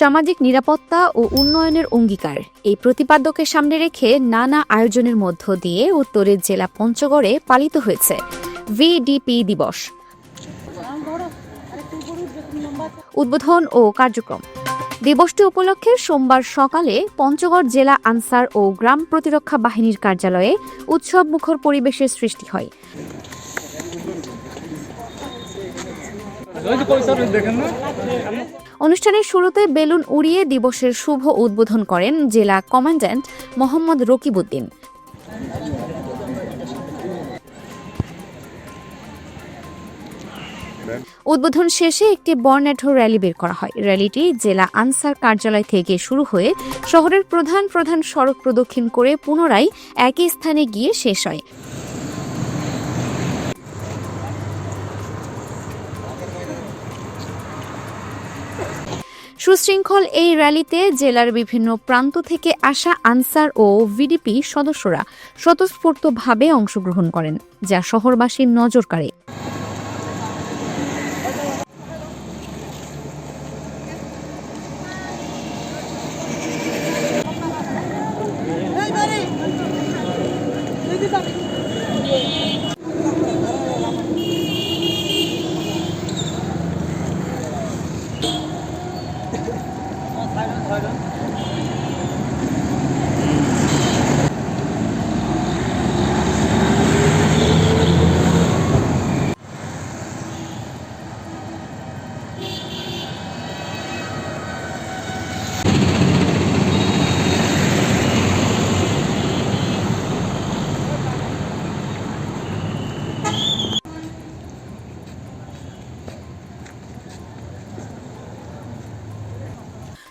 সামাজিক নিরাপত্তা ও উন্নয়নের অঙ্গীকার। এই প্রতিপাদ্যকে সামনে রেখে নানা আয়োজনের মধ্য দিয়ে উত্তরের জেলা পঞ্চগড়ে পালিত হয়েছে। ভিডিপি দিবস। উদ্বোধন ও কার্যক্রম। দিবসটি উপলক্ষে সোমবার সকালে পঞ্চগড় জেলা আনসার ও গ্রাম প্রতিরক্ষা বাহিনীর কার্যালয়ে উৎসব মুখর পরিবেশের সৃষ্টি হয়। অনুষ্ঠানের শুরুতে বেলুন উড়িয়ে দিবসের শুভ উদ্বোধন করেন জেলা কমান্ড্যান্ট মোহাম্মদ রকিবউদ্দিন। উদ্বোধন শেষে একটি বর্ণাঢ্য র্যালি বের করা হয়। র্যালিটি জেলা আনসার কার্যালয় থেকে শুরু হয়ে শহরের প্রধান প্রধান সড়ক প্রদক্ষিণ করে পুনরায় একই স্থানে গিয়ে শেষ হয়। সুশৃঙ্খল এই র্যালিতে জেলার বিভিন্ন প্রান্ত থেকে আসা আনসার ও ভিডিপি সদস্যরা স্বতঃস্ফূর্তভাবে অংশগ্রহণ করেন, যা শহরবাসীর নজর কাড়ে।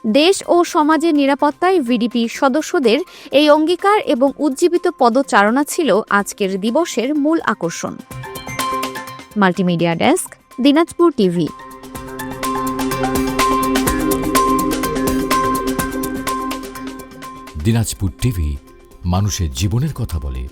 দেশ ও সমাজের নিরাপত্তায় ভিডিপি সদস্যদের এই অঙ্গীকার এবং উজ্জীবিত পদচারণা ছিল আজকের দিবসের মূল আকর্ষণ। Multimedia desk, Dinajpur TV. Dinajpur TV, মানুষের জীবনের কথা বলে।